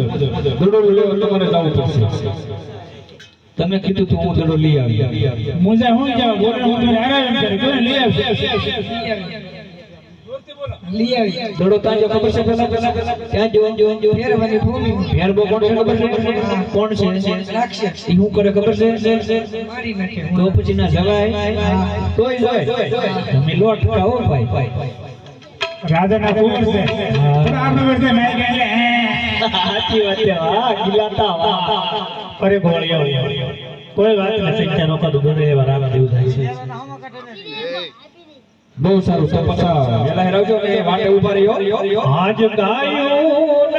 દડો લેવા તમારે જવું પડશે તમે કીધું તો હું દડો લઈ આવી મુજા હું જાવ બોરણ હું તમને આરામ કરે કોને લઈ આવશે લઈ આવી દડો ત્યાં જો ખબર છે પેલા પેલા ત્યાં જો જો જો ફેરવાની ભૂમિ ફેરબો કોણ છે ખબર છે કોણ છે રાક્ષસ ઈ શું કરે ખબર છે મારી નાખે તો પછી ના જવાય તોય જાય તમે લોટ ખાઓ ભાઈ રાધાના કુંવર છે પણ આપણે વર્તે મેં કહે સાચી વાત છે. વાહ ગિલાતા વાહ અરે ભોળિયા કોઈ વાત નથી. ચિંતા નો કરું ગરે બરાબર રાગ થાય છે. બહુ સારું તો પાછા વેલા હેરાવજો ને વાટે ઊભા રહ્યો. આજ ગાયું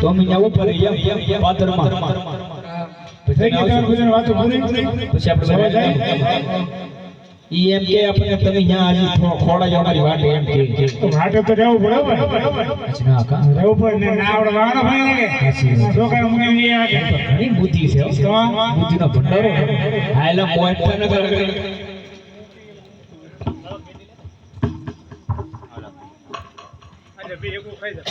તો અમે ત્યાં ઉપર બધાની વાતો પછી આપણે જાય? ઈ એમ કે આપણે તમે અહીંયા ખોડા એમ કે તો ઘાટે તો રહેવું પડે હો. પછી ના કા? રહેવું પડે ને ના આવડે વાગણો ભાઈ લાગે છોકરા મને નહીં આવે. ઘણી બુદ્ધિ છે તો? બુદ્ધિનો ભંડારો હા એટલે પોઈન્ટ પર નગર કરી બે એકું ખાઈ જા.